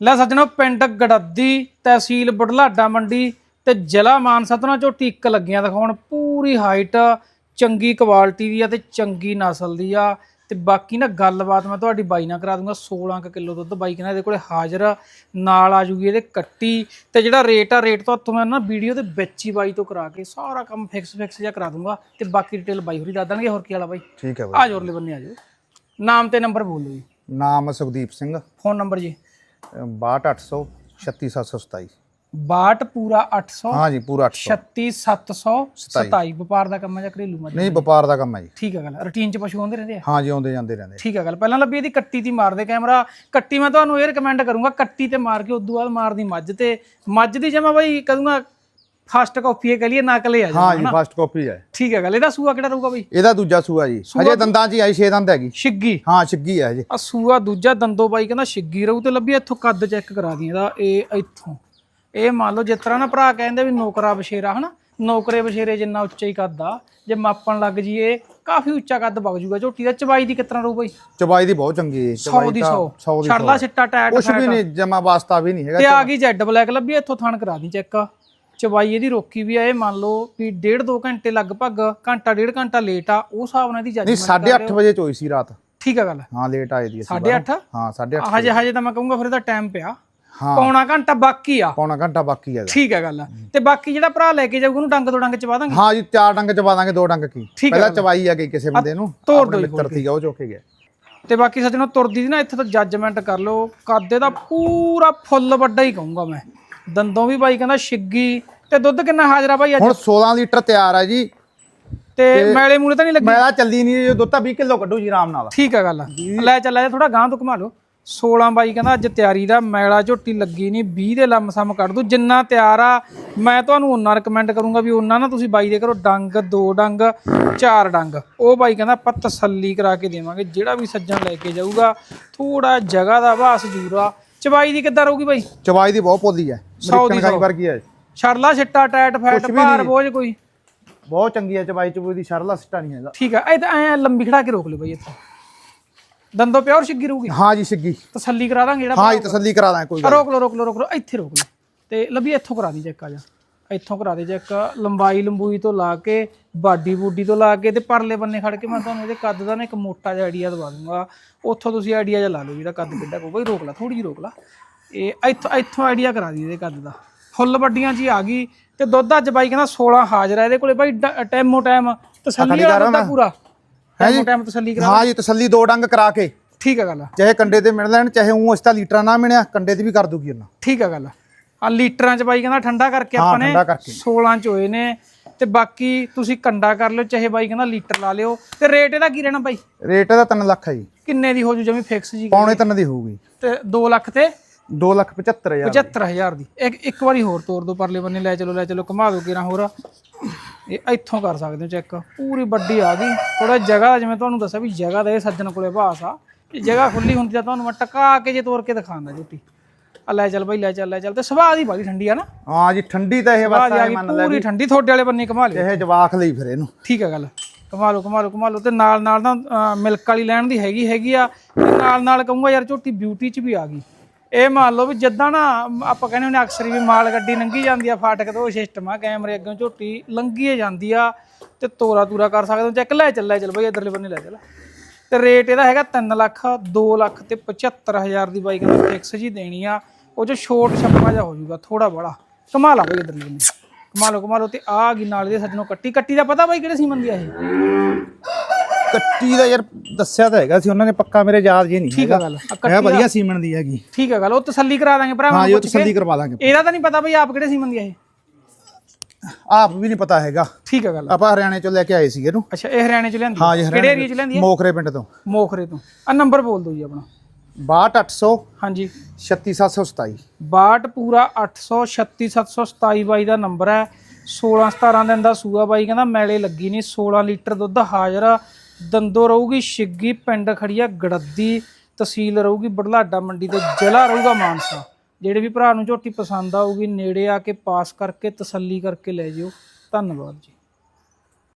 ਲੈ ਸੱਜਣੋ ਪਿੰਡ ਗੜੱਦੀ ਤਹਿਸੀਲ ਬੁਢਲਾਡਾ ਮੰਡੀ ਤੇ ਜ਼ਿਲ੍ਹਾ ਮਾਨਸਾ ਤੋਂ ਨਾ ਝੋਟੀ ਇੱਕ ਲੱਗੀਆਂ ਦਿਖਾਉਣ। ਪੂਰੀ ਹਾਈਟ ਚੰਗੀ ਕੁਆਲਿਟੀ ਦੀ ਆ ਤੇ ਚੰਗੀ ਨਸਲ ਦੀ ਆ। ਤੇ ਬਾਕੀ ਨਾ ਗੱਲਬਾਤ ਮੈਂ ਤੁਹਾਡੀ ਬਾਈ ਨਾਲ ਕਰਾ ਦੂੰਗਾ 16 ਕੁ ਕਿਲੋ ਦੁੱਧ ਬਾਈ ਕਹਿੰਦਾ ਇਹਦੇ ਕੋਲੇ ਹਾਜ਼ਰ ਆ। ਨਾਲ ਆ ਜੂਗੀ ਇਹਦੇ ਕੱਟੀ। ਤੇ ਜਿਹੜਾ ਰੇਟ ਆ ਰੇਟ ਤੋਂ ਮੈਂ ਨਾ ਵੀਡੀਓ ਦੇ ਵਿੱਚ ਹੀ ਬਾਈ ਤੋਂ ਕਰਾ ਕੇ ਸਾਰਾ ਕੰਮ ਫਿਕਸ ਫਿਕਸ ਜਿਹਾ ਕਰਾ ਦੂੰਗਾ। ਤੇ ਬਾਕੀ ਡਿਟੇਲ ਬਾਈ ਹੋਰੀ ਦੱਸ ਦੇਣਗੇ ਹੋਰ ਕੀ ਵਾਲਾ ਬਾਈ? ਠੀਕ ਹੈ ਆ ਜੋਰ ਲੈ ਬੰਨੇ ਆ ਜਾਓ। ਨਾਮ ਤੇ ਨੰਬਰ ਬੋਲੋ ਜੀ। ਬਾਈ ਨਾਮ ਸੁਖਦੀਪ ਸਿੰਘ। ਫੋਨ ਨੰਬਰ ਜੀ। 62800 36727 62 ਪੂਰਾ 800 ਹਾਂ ਜੀ ਪੂਰਾ 800 36727 ਵਪਾਰ ਦਾ ਕੰਮ ਹੈ ਜਾਂ ਘਰੇਲੂ ਮੱਝ ਨਹੀਂ ਵਪਾਰ ਦਾ ਕੰਮ ਹੈ ਜੀ। ਠੀਕ ਹੈ ਗੱਲ ਰੂਟੀਨ ਚ ਪਸ਼ੂ ਆਉਂਦੇ ਰਹਿੰਦੇ ਆ? ਹਾਂ ਜੀ ਆਉਂਦੇ ਜਾਂਦੇ ਰਹਿੰਦੇ ਠੀਕ ਹੈ ਗੱਲ ਪਹਿਲਾਂ ਲੱਭੀ ਇਹਦੀ ਕੱਟੀ ਦੀ ਮਾਰਦੇ ਕੈਮਰਾ। ਕੱਟੀ ਮੈਂ ਤੁਹਾਨੂੰ ਇਹ ਰეკਮੈਂਡ ਕਰੂੰਗਾ ਕੱਟੀ ਤੇ ਮਾਰ ਕੇ ਉਦੋਂ ਬਾਅਦ ਮਾਰਦੀ ਮੱਝ ਤੇ। ਮੱਝ ਦੀ ਜਮਾ ਬਾਈ ਕਹਦੂੰਗਾ ਫਸਟ ਕਾਪੀ ਇਹ ਕਹ ਲਈਏ ਨਕਲ ਆ ਹਾਂ ਜਾ ਜੀ ਫਸਟ ਕਾਪੀ ਹੈ ਠੀਕ ਹੈ ਗੱਲ। ਇਹਦਾ ਸੂਆ ਕਿਹੜਾ ਰਹੂਗਾ ਬਾਈ? ਇਹਦਾ ਦੂਜਾ ਸੂਆ ਜੀ। ਹਜੇ ਦੰਦਾਂ 'ਚ ਹੀ ਆਈ 6 ਦੰਦ ਹੈਗੀ। ਛਿੱਗੀ। ਹਾਂ ਛਿੱਗੀ ਹੈ ਹਜੇ। ਆ ਸੂਆ ਦੂਜਾ ਦੰਦੋ ਬਾਈ ਕਹਿੰਦਾ ਛਿੱਗੀ ਰਹੂ ਤੇ ਲੱਭੀ ਇੱਥੋਂ ਕੱਦ ਚੈੱਕ ਕਰਾ ਦੀ ਇਹਦਾ ਇਹ ਇੱਥੋਂ। ਇਹ ਮੰਨ ਲਓ ਜਿਸ ਤਰ੍ਹਾਂ ਨਾ ਭਰਾ ਕਹਿੰਦੇ ਵੀ ਨੌਕਰਾ ਬਸ਼ੇਰਾ ਹਨਾ? ਨੌਕਰੇ ਬਸ਼ੇਰੇ ਜਿੰਨਾ ਉੱਚਾ ਹੀ ਕੱਦ ਆ ਜੇ ਮਾਪਣ ਲੱਗ ਜੀਏ ਕਾਫੀ ਉੱਚਾ ਕੱਦ ਵਗ ਜੂਗਾ ਝੋਟੀ ਦਾ ਚਬਾਈ ਦੀ ਕਿਤਨਾ ਰਹੂ ਬਾਈ? ਚਬਾਈ ਦੀ ਬਹੁਤ ਚੰਗੀ ਹੈ 100 ਦੀ 100 100 ਦੀ ਛੜਲਾ ਸਿੱਟਾ ਟੈਟ ਕੁਛ ਵੀ ਨਹੀਂ ਜਮਾ ਵਾਸਤਾ ਵੀ ਨਹੀਂ ਹੈਗਾ ਤੇ ਆ ਗਈ ਜੈਡ ਬਲੈਕ ਲੱਭੀ ਇੱਥੋਂ ਥਣ ਕਰਾ ਦੀ ਚੈੱਕ। ਚਬਾਈ ਇਹਦੀ ਰੋਕੀ ਵੀ ਆ ਇਹ ਮੰਨ ਲਓ ਵੀ ਡੇਢ ਦੋ ਘੰਟੇ ਲਗਭਗ ਘੰਟਾ ਡੇਢ ਘੰਟਾ ਲੇਟ ਆ ਉਹ ਹਿਸਾਬ ਨਾਲ ਜੱਜ ਨਹੀਂ 8:30 ਵਜੇ ਚੋਈ ਸੀ ਰਾਤ। ਠੀਕ ਆ ਗੱਲ। ਹਾਂ ਲੇਟ ਆਏ ਦੀ ਅਸੀਂ 8:30 ਹਾਂ 8:30 ਹਜੇ ਹਜੇ ਤਾਂ ਮੈਂ ਕਹੂੰਗਾ ਫਿਰ ਇਹਦਾ ਟਾਈਮ ਪਿਆ। ਹਾਂ। ਪੌਣਾ ਘੰਟਾ ਬਾਕੀ ਆ। ਪੌਣਾ ਘੰਟਾ ਬਾਕੀ ਹੈਗਾ ਠੀਕ ਹੈ ਗੱਲ। ਤੇ ਬਾਕੀ ਜਿਹੜਾ ਭਰਾ ਲੈ ਕੇ ਜਾਊਗਾ ਉਹਨੂੰ ਡੰਗ ਤੋਂ ਡੰਗ ਚਵਾ ਦਾਂਗੇ? ਹਾਂ ਜੀ ਚਾਰ ਡੰਗ ਚਵਾ ਦਾਂਗੇ ਦੋ ਡੰਗ ਕੀ। ਠੀਕ ਹੈ ਪਹਿਲਾਂ ਚਵਾਈ ਆ ਗਈ ਕਿਸੇ ਬੰਦੇ ਨੂੰ ਤੋੜ ਆਪਣੇ ਦਿਓ ਜੀ ਮਿੱਤਰ ਸੀਗਾ ਉਹ ਚੋਕੇ ਗਿਆ। ਤੇ ਬਾਕੀ ਸੱਜਣੋ ਤੁਰਦੀ ਦੀ ਨਾ ਇੱਥੇ ਤਾਂ ਜੱਜਮੈਂਟ ਕਰ ਲਓ। ਕਾਦੇ ਦਾ ਪੂਰਾ ਫੁੱਲ ਵੱਡਾ ਹੀ ਕਹੂੰਗਾ ਮੈਂ। ਦੰਦੋਂ ਵੀ ਬਾਈ ਕਹਿੰਦਾ ਛਿੱਗੀ ਤੇ ਦੁੱਧ ਕਿੰਨਾ ਹਾਜ਼ਰਾ ਬਾਈ ਅੱਜ? ਹੁਣ 16 ਲੀਟਰ ਤਿਆਰ ਹੈ ਜੀ। ਤੇ ਮੈਲੇ ਮੂਲੇ ਤਾਂ ਨਹੀਂ ਲੱਗੇ? ਮੈਂ ਤਾਂ ਚੱਲਦੀ ਨਹੀਂ ਜੋ ਦੁੱਧ ਤਾਂ 20 ਕਿਲੋ ਕੱਢੂ ਜੀ ਆਰਾਮ ਨਾਲ। ਠੀਕ ਹੈ ਗੱਲ ਲੈ ਚੱਲ ਲੈ ਥੋੜਾ ਗਾਂ ਤੋਂ ਘੁਮਾ ਲਓ। 16 ਬਾਈ ਕਹਿੰਦਾ ਅੱਜ ਤਿਆਰੀ ਦਾ ਮੈਲਾ ਝੋਟੀ ਲੱਗੀ ਨਹੀਂ 20 ਦੇ ਲੰਮਸਮ ਕੱਢ ਦੂ। ਜਿੰਨਾ ਤਿਆਰ ਆ ਮੈਂ ਤੁਹਾਨੂੰ ਉਹਨਾਂ ਰეკਮੈਂਡ ਕਰੂੰਗਾ ਵੀ ਉਹਨਾਂ ਨਾ ਤੁਸੀਂ ਬਾਈ ਦੇ ਕਰੋ ਡੰਗ ਦੋ ਡੰਗ ਚਾਰ ਡੰਗ। ਉਹ ਬਾਈ ਕਹਿੰਦਾ ਆਪਾਂ ਤਸੱਲੀ ਕਰਾ ਕੇ ਦੇਵਾਂਗੇ ਜਿਹੜਾ ਵੀ ਸੱਜਣ ਲੈ ਕੇ ਜਾਊਗਾ ਥੋੜਾ ਜਗ੍ਹਾ ਦਾ ਵਾਸ ਜੂਰਾ ਚਵਾਈ ਦੀ ਕਿੱਦਾਂ ਰਹੂਗੀ ਬਾਈ? ਚਵਾਈ ਦੀ ਬਹੁਤ ਪੋਲੀ ਹੈ। ਸੌ ਦੀ ਗਾਈ ਸੌ। ਵਰਗੀ ਹੈ ਛੜ ਲਾ ਛਿੱਟਾ ਟੈਟ ਫੈਟ ਭਾਰ ਬੋਝ ਕੋਈ। ਬਹੁਤ ਚੰਗੀ ਹੈ ਚਵਾਈ ਚਬੂਈ ਦੀ ਸ਼ਰਲਾ ਸਿੱਟਾ ਨਹੀਂ ਹੈਗਾ। ਠੀਕ ਆ ਇਹ ਤਾਂ ਐ ਲੰਬੀ ਖੜਾ ਕੇ ਰੋਕ ਲਿਓ ਬਾਈ ਇੱਥੇ। ਦੰਦੋ ਪਿਓਰ ਛਿੱਗੀ ਰਹੂਗੀ? ਹਾਂ ਜੀ ਸਿੱਗੀ। ਤਸੱਲੀ ਕਰਾ ਦਾਂਗੇ ਜਿਹੜਾ ਹਾਂ ਜੀ ਤਸੱਲੀ ਕਰਾ ਦਾਂਗੇ ਕੋਈ ਗੱਲ ਰੋਕ ਲਓ ਰੋਕ ਲਓ ਰੋਕ ਲਓ ਇੱਥੇ ਰੋਕ ਲਓ। ਤੇ ਲੱਭੀ ਇੱਥੋਂ ਕਰਾ ਦੀ ਚੈੱਕ ਆ ਜਾ। ਇੱਥੋਂ ਕਰਾ ਦੇ ਚੈੱਕ ਲੰਬਾਈ ਲੰਬੂਈ ਤੋਂ ਲਾ ਕੇ ਬਾਡੀ ਬੂਡੀ ਤੋਂ ਲਾ ਕੇ ਤੇ ਪਰਲੇ ਬੰਨੇ ਖੜ ਕੇ ਮੈਂ ਤੁਹਾਨੂੰ ਇਹਦੇ ਕੱਦ ਦਾ ਨਾ ਇੱਕ ਮੋਟਾ ਜਿਹਾ ਆਈਡੀਆ ਦਵਾ ਦੂੰਗਾ। ਉੱਥੋਂ ਤੁਸੀਂ ਆਈਡੀਆ ਜਿਹਾ ਲਾ ਲਓ ਜਿਹੜਾ ਕੱਦ ਕਿੱਡਾ ਕੋ ਬਈ ਰੋਕ ਲਾ ਥੋੜੀ ਜਿਹੀ ਰੋਕ ਲਾ। ਇਹ ਇੱਥੋਂ ਇੱਥੋਂ ਆਈਡੀਆ ਕਰਾ ਦੀ ਇਹਦੇ ਕੱਦ ਦਾ। ਫੁੱਲ ਵੱਡੀਆਂ ਜੀ ਆ ਗਈ ਤੇ ਦੁੱਧ ਅੱਜ ਬਾਈ ਕਹਿੰਦਾ 16 ਹਾਜ਼ਰ ਹੈ ਇਹਦੇ ਕੋਲੇ ਬਾਈ ਟਾਈਮੋ ਟਾਈਮ ਤਸੱਲੀ ਵਾਲਾ ਦੁੱਧ ਆ ਪੂਰਾ। ਟਾਈਮੋ ਟਾਈਮ ਤਸੱਲੀ ਕਰਾ ਹਾਂ ਜੀ ਤਸੱਲੀ ਦੋ ਡੰਗ ਕਰਾ ਕੇ। ਠੀਕ ਹੈ ਗੱਲ ਚਾਹੇ ਕੰਡੇ ਤੇ ਮਿਲ ਲੈਣ ਚਾਹੇ ਉਹ ਅਸਤਾ ਲੀਟਰਾਂ ਨਾ ਮਿਲਿਆ ਕੰਡੇ ਤੇ ਵੀ ਕਰ ਦੂਗੀ ਉਹਨਾਂ। ਠੀਕ ਹੈ ਗੱਲ ਆ। ਲੀਟਰਾਂ ਚ ਬਾਈ ਕਹਿੰਦਾ ਠੰਡਾ ਕਰਕੇ ਆਪਾਂ ਨੇ ਠੰਡਾ ਕਰਕੇ। 16 ਚ ਹੋਏ ਨੇ ਤੇ ਬਾਕੀ ਤੁਸੀਂ ਕੰਡਾ ਕਰ ਲਿਓ ਚਾਹੇ ਬਾਈ ਕਹਿੰਦਾ ਲੀਟਰ ਲਾ ਲਿਓ। ਤੇ ਰੇਟ ਇਹਦਾ ਕੀ ਰਹਿਣਾ ਬਾਈ? ਰੇਟ ਇਹਦਾ 3 ਲੱਖ ਹੈ ਜੀ। ਕਿੰਨੇ ਦੀ ਹੋ ਜੂ ਜਮੀ ਫਿਕਸ ਜੀ? ਪੌਣੇ 3 ਦੀ ਹੋਊਗੀ। ਤੇ 2 ਲੱਖ ਤੇ 2 ਲੱਖ 75 ਹਜ਼ਾਰ 75000 ਦੀ। ਇੱਕ ਇੱਕ ਵਾਰੀ ਹੋਰ ਤੋੜ ਦੋ ਪਰਲੇ ਬੰਨੇ ਲੈ ਚਲੋ ਲੈ ਚਲੋ ਘੁਮਾ ਦੋ ਕਿਰਾਂ ਹੋਰ ਇਹ ਇੱਥੋਂ ਕਰ ਸਕਦੇ ਹੋ ਚੈੱਕ ਪੂਰੀ ਵੱਡੀ ਆ ਗਈ। ਥੋੜਾ ਜਗ੍ਹਾ ਜਿਵੇਂ ਤੁਹਾਨੂੰ ਦੱਸਿਆ ਵੀ ਜਗ੍ਹਾ ਦਾ ਇਹ ਸੱਜਣ ਕੋਲੇ ਭਾਸ ਆ। ਇਹ ਜਗ੍ਹਾ ਖੁੱਲੀ ਹੁੰਦੀ ਤਾਂ ਤੁਹਾਨੂੰ ਮੈਂ ਟਕਾ ਕੇ ਜੇ ਤੋੜ ਕੇ ਦਿਖਾਉਂਦਾ ਝੂਟੀ ਆ ਲੈ ਚੱਲ ਬਾਈ ਲੈ ਚੱਲ ਲੈ ਚੱਲ। ਤੇ ਸੁਭਾਅ ਦੀ ਬੜੀ ਠੰਡੀ ਆ ਨਾ। ਹਾਂ ਜੀ ਠੰਡੀ ਤਾਂ ਇਹ ਆ ਬਸ ਮੰਨ ਲੈ ਪੂਰੀ ਠੰਡੀ। ਤੁਹਾਡੇ ਵਾਲੇ ਬੰਨੇ ਕਮਾ ਲਿਓ। ਇਹ ਜਵਾਖ ਲਈ ਫਿਰ ਇਹਨੂੰ। ਠੀਕ ਹੈ ਗੱਲ। ਕਮਾ ਲਓ ਕਮਾ ਲਓ ਕਮਾ ਲਓ। ਤੇ ਨਾਲ ਨਾਲ ਨਾ ਮਿਲਕ ਵਾਲੀ ਲੈਣ ਦੀ ਹੈਗੀ ਹੈਗੀ ਆ। ਤੇ ਨਾਲ ਨਾਲ ਕਹੂੰਗਾ ਯਾਰ ਝੋਟੀ ਬਿਊਟੀ ਚ ਵੀ ਆ ਗਈ। ਇਹ ਮੰਨ ਲਓ ਵੀ ਜਿੱਦਾਂ ਨਾ ਆਪਾਂ ਕਹਿੰਦੇ ਹੁੰਦੇ ਅਕਸਰ ਹੀ ਵੀ ਮਾਲ ਗੱਡੀ ਲੰਘੀ ਜਾਂਦੀ ਆ, ਫਾਟਕ ਤੋਂ ਉਹ ਸਿਸਟਮ ਆ, ਕੈਮਰੇ ਅੱਗੇ ਝੋਟੀ ਲੰਘੀ ਜਾਂਦੀ ਆ ਤੇ ਤੋਰਾ ਤੂਰਾ ਕਰ ਸਕਦੇ ਹੋ, ਚੈੱਕ ਲੈ ਚੱਲ ਚੱਲ ਬਈ, ਇਧਰਲੇ ਬੰਨੇ ਲੈ ਚੱਲ। ਤੇ ਰੇਟ ਇਹਦਾ ਹੈਗਾ 3 ਲੱਖ 2 ਲੱਖ ਤੇ 75000 ਦੀ ਬਾਈਕ ਦਾ ਫਿਕਸ ਜੀ ਦੇਣੀ ਆ। ਉਹ ਚ ਛੋਟ ਛੱਪਾ ਜਾ ਹੋ ਜਾਊਗਾ ਥੋੜਾ ਬੜਾ ਕਮਾਲ ਆ ਬਈ ਇਧਰਲੇ ਬੰਨੇ। ਕਮਾਲੋ ਕਮਾਲੋ ਤੇ ਆ ਗਈ, ਨਾਲ ਦੇ ਸੱਜਣੋਂ ਕੱਟੀ। ਕੱਟੀ ਦਾ ਪਤਾ ਬਾਈ ਕਿਹੜੇ ਸੀਮਨ ਦੀ ਆ ਇਹ? ਕੱਟੀ ਦਾ ਯਾਰ ਦੱਸਿਆ ਤਾਂ ਹੈਗਾ ਸੀ ਉਹਨਾਂ ਨੇ ਪੱਕਾ ਮੇਰੇ ਯਾਦ ਜੀ ਨਹੀਂ ਠੀਕ ਆ ਗੱਲ ਆ ਇਹ ਵਧੀਆ ਸੀਮਨ ਦੀ ਹੈਗੀ। ਠੀਕ ਹੈ ਗੱਲ ਉਹ ਤਸੱਲੀ ਕਰਾ ਦਾਂਗੇ ਭਰਾ ਹਾਂ ਉਹ ਤਸੱਲੀ ਕਰਵਾ ਦਾਂਗੇ। ਇਹਦਾ ਤਾਂ ਨਹੀਂ ਪਤਾ ਬਈ ਆਪ ਕਿਹੜੇ ਸੀਮਨ ਦੀ ਆ ਇਹ। ਆਪ ਵੀ ਨਹੀਂ ਪਤਾ ਹੈਗਾ। ਠੀਕ ਹੈ ਗੱਲ। ਆਪਾਂ ਹਰਿਆਣੇ ਚੋਂ ਲੈ ਕੇ ਆਏ ਸੀਗੇ ਇਹਨੂੰ। ਅੱਛਾ ਇਹ ਹਰਿਆਣੇ ਚ ਲਿਆਂਦੀ ਹਾਂ ਜੀ ਕਿਹੜੇ ਏਰੀਆ ਚ ਲਿਆਂਦੀ ਹੈ ਮੋਖਰੇ ਪਿੰਡ ਤੋਂ। ਮੋਖਰੇ ਤੋਂ। ਆ ਨੰਬਰ ਬੋਲ ਦਿਓ ਜੀ ਆਪਣਾ। 62800 ਹਾਂਜੀ। 36727 62 ਪੂਰਾ 836727 ਬਾਈ ਦਾ ਨੰਬਰ ਹੈ। 16 17 ਦਿਨ ਦਾ ਸੂਆ ਬਾਈ ਕਹਿੰਦਾ ਮੈਲੇ ਲੱਗੀ ਨਹੀਂ। 16 ਲੀਟਰ ਦੁੱਧ ਹਾਜ਼ਰ ਆ। ਦੰਦੋ ਰਹੂਗੀ ਛਿੱਗੀ ਪਿੰਡ ਖੜੀਆ, ਗੜੱਦੀ ਤਹਿਸੀਲ ਰਹੂਗੀ, ਬੜਲਾਡਾ ਮੰਡੀ ਤੇ ਜ਼ਿਲ੍ਹਾ ਰਹੂਗਾ ਮਾਨਸਾ। ਜਿਹੜੇ ਵੀ ਭਰਾ ਨੂੰ ਝੋਟੀ ਪਸੰਦ ਆਊਗੀ, ਨੇੜੇ ਆ ਕੇ ਪਾਸ ਕਰਕੇ ਤਸੱਲੀ ਕਰਕੇ ਲੈ ਜਿਓ। ਧੰਨਵਾਦ ਜੀ।